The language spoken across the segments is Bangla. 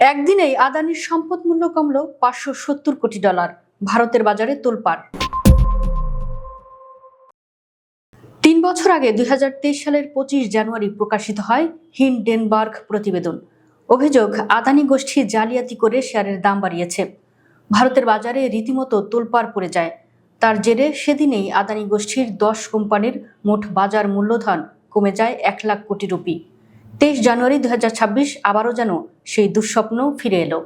একদিনেই আদানির সম্পদ মূল্য কমল পাঁচশো সত্তর কোটি ডলার, ভারতের বাজারে তোলপাড়। তিন বছর আগে দুই হাজার তেইশ সালের পঁচিশ জানুয়ারি প্রকাশিত হয় হিন্ডেনবার্গ প্রতিবেদন। অভিযোগ, আদানি গোষ্ঠী জালিয়াতি করে শেয়ারের দাম বাড়িয়েছে। ভারতের বাজারে রীতিমতো তোলপাড় পড়ে যায়। তার জেরে সেদিনেই আদানি গোষ্ঠীর দশ কোম্পানির মোট বাজার মূল্যধন কমে যায় এক লাখ কোটি রুপি। তেইশ জানুয়ারি দু হাজার ছাব্বিশ আবারও যেন সেই দুঃস্বপ্ন ফিরে এলো।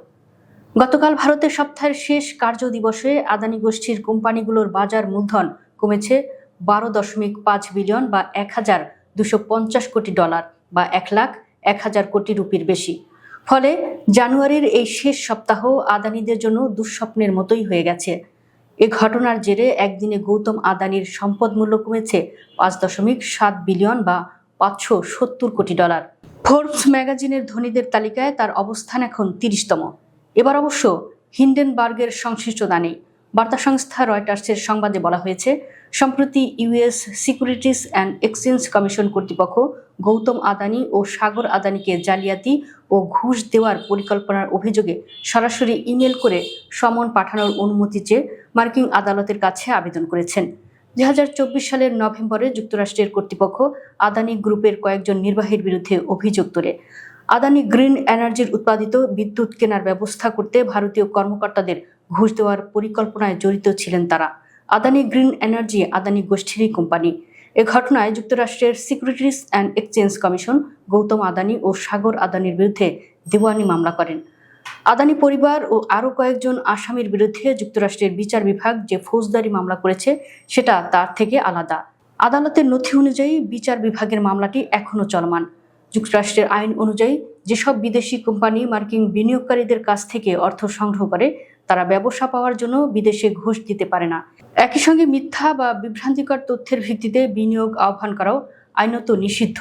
গতকাল ভারতের সপ্তাহের শেষ কার্য দিবসে আদানি গোষ্ঠীর কোম্পানিগুলোর বাজার মূলধন কমেছে বারো দশমিক পাঁচ বিলিয়ন বা এক হাজার দুশো পঞ্চাশ কোটি ডলার বা এক লাখ এক হাজার কোটি রুপির বেশি। ফলে জানুয়ারির এই শেষ সপ্তাহ আদানিদের জন্য দুঃস্বপ্নের মতোই হয়ে গেছে। এ ঘটনার জেরে একদিনে গৌতম আদানির সম্পদ মূল্য কমেছে পাঁচ দশমিক সাত বিলিয়ন বা পাঁচশো সত্তর কোটি ডলার। ফোর্বস ম্যাগাজিনের ধনীদের তালিকায় তার অবস্থান এখন তিরিশতম। এবার অবশ্য হিন্ডেনবার্গের সংশ্লিষ্টতা নেই। বার্তা সংস্থা রয়টার্সের সংবাদে বলা হয়েছে, সম্প্রতি US securities and exchange commission কর্তৃপক্ষ গৌতম আদানি ও সাগর আদানিকে জালিয়াতি ও ঘুষ দেওয়ার পরিকল্পনার অভিযোগে সরাসরি ইমেল করে সমন পাঠানোর অনুমতি চেয়ে মার্কিন আদালতের কাছে আবেদন করেছেন। দুই হাজার চব্বিশ সালের নভেম্বরে যুক্তরাষ্ট্রের কর্তৃপক্ষ আদানি গ্রুপের কয়েকজন নির্বাহীর বিরুদ্ধে অভিযোগ তোলে। আদানি গ্রিন এনার্জির উৎপাদিত বিদ্যুৎ কেনার ব্যবস্থা করতে ভারতীয় কর্মকর্তাদের ঘুষ দেওয়ার পরিকল্পনায় জড়িত ছিলেন তারা। আদানি গ্রিন এনার্জি, আদানি গোষ্ঠীরই কোম্পানি। এ ঘটনায় যুক্তরাষ্ট্রের securities and exchange commission Gautam Adani ও সাগর আদানির বিরুদ্ধে দেওয়ানি মামলা করেন। আদানি পরিবার ও আরও কয়েকজন আসামির বিরুদ্ধে যুক্তরাষ্ট্রের বিচার বিভাগ যে ফৌজদারি মামলা করেছে, সেটা তার থেকে আলাদা। আদালতের নথি অনুযায়ী বিচার বিভাগের মামলাটি এখনও চলমান। যুক্তরাষ্ট্রের আইন অনুযায়ী যেসব বিদেশি কোম্পানি মার্কিন বিনিয়োগকারীদের কাছ থেকে অর্থ সংগ্রহ করে, তারা ব্যবসা পাওয়ার জন্য বিদেশে ঘুষ দিতে পারে না। একই সঙ্গে মিথ্যা বা বিভ্রান্তিকর তথ্যের ভিত্তিতে বিনিয়োগ আহ্বান করাও আইনত নিষিদ্ধ।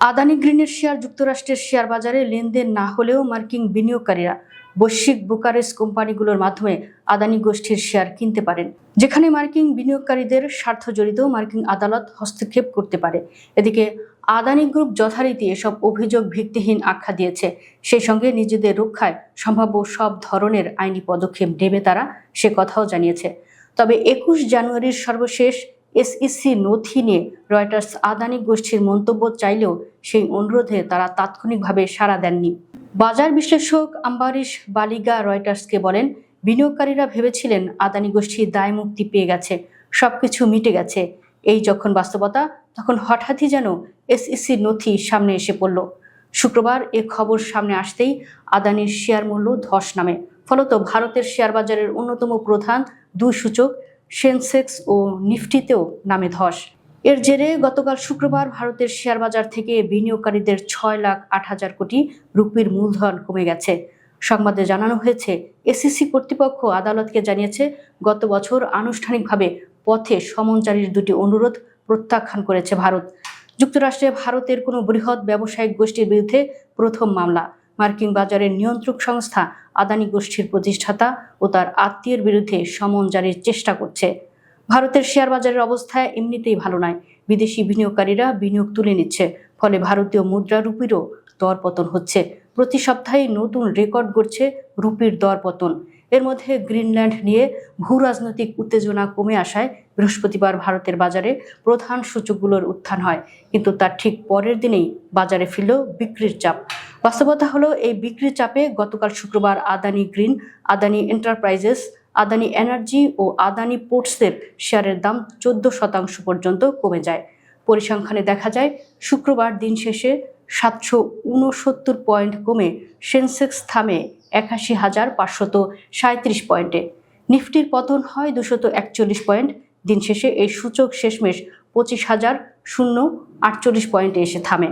আদানি গ্রিনের শেয়ার যুক্তরাষ্ট্রের শেয়ার বাজারে লেনদেন না হলেও মার্কিন বিনিয়োগকারীরা বৈশ্বিক বুকারেস কোম্পানিগুলোর মাধ্যমে আদানি গোষ্ঠীর শেয়ার কিনতে পারেন, যেখানে মার্কিন বিনিয়োগকারীদের স্বার্থ জড়িত মার্কিন আদালত হস্তক্ষেপ করতে পারে। এদিকে, আদানি গ্রুপ যথারীতি এসব অভিযোগ ভিত্তিহীন আখ্যা দিয়েছে। সেই সঙ্গে নিজেদের রক্ষায় সম্ভাব্য সব ধরনের আইনি পদক্ষেপ নেবে তারা, সে কথাও জানিয়েছে। তবে একুশ জানুয়ারির সর্বশেষ এসইসি নথি নিয়ে রয়টার্স আদানি গোষ্ঠীর মন্তব্য চাইলেও সেই অনুরোধে তারা তাৎক্ষণিকভাবে সাড়া দেননি। বাজার বিশ্লেষক আম্বারিশ বালিগা রয়টার্সকে বলেন, বিনিয়োগকারীরা ভেবেছিলেন আদানি গোষ্ঠী দায় মুক্তি পেয়ে গেছে, সবকিছু মিটে গেছে। এই যখন বাস্তবতা, তখন হঠাৎই যেন এসইসির নথি সামনে এসে পড়ল। শুক্রবার এ খবর সামনে আসতেই আদানির শেয়ার মূল্য ধস নামে। ফলত ভারতের শেয়ার বাজারের অন্যতম প্রধান দুই সূচক সেনসেক্স ও নিফটিতেও নামে ধস। এর জেরে গতকাল শুক্রবার ভারতের শেয়ার বাজার থেকে বিনিয়োগকারীদের ছয় লাখ আট হাজার কোটি রুপির মূলধন কমে গেছে। সংবাদে জানানো হয়েছে, এসিসি কর্তৃপক্ষ আদালতকে জানিয়েছে, গত বছর আনুষ্ঠানিকভাবে পথে সমন জারির দুটি অনুরোধ প্রত্যাখ্যান করেছে ভারত। যুক্তরাষ্ট্রে ভারতের কোনো বৃহৎ ব্যবসায়িক গোষ্ঠীর বিরুদ্ধে প্রথম মামলা। মার্কিন বাজারের নিয়ন্ত্রক সংস্থা আদানি গোষ্ঠীর প্রতিষ্ঠাতা ও তার আত্মীয়ের বিরুদ্ধে সমন জারির চেষ্টা করছে। ভারতের শেয়ার বাজারের অবস্থা এমনিতেই ভালো নয়। বিদেশি বিনিয়োগকারীরা বিনিয়োগ তুলে নিচ্ছে, ফলে ভারতীয় মুদ্রা রুপিরও দরপতন হচ্ছে। প্রতি সপ্তাহে নতুন রেকর্ড গড়ছে রুপির দরপতন এর মধ্যে গ্রিনল্যান্ড নিয়ে ভূ রাজনৈতিক উত্তেজনা কমে আসায় বৃহস্পতিবার ভারতের বাজারে প্রধান সূচকগুলোর উত্থান হয়। কিন্তু তার ঠিক পরের দিনেই বাজারে ফিরল বিক্রির চাপ। বাস্তবতা হলো এই বিক্রির চাপে গতকাল শুক্রবার Adani green, Adani enterprises, Adani energy ও আদানি পোর্টসের শেয়ারের দাম চোদ্দ শতাংশ পর্যন্ত কমে যায়। পরিসংখ্যানে দেখা যায়, শুক্রবার দিন শেষে সাতশো উনসত্তর পয়েন্ট কমে সেন্সেক্স থামে একাশি হাজার পাঁচশত সাঁত্রিশ পয়েন্টে। নিফটির পতন হয় দুশত একচল্লিশ পয়েন্ট। দিন শেষে এই সূচক শেষমেশ পঁচিশ হাজার শূন্য আটচল্লিশ পয়েন্টে এসে থামে।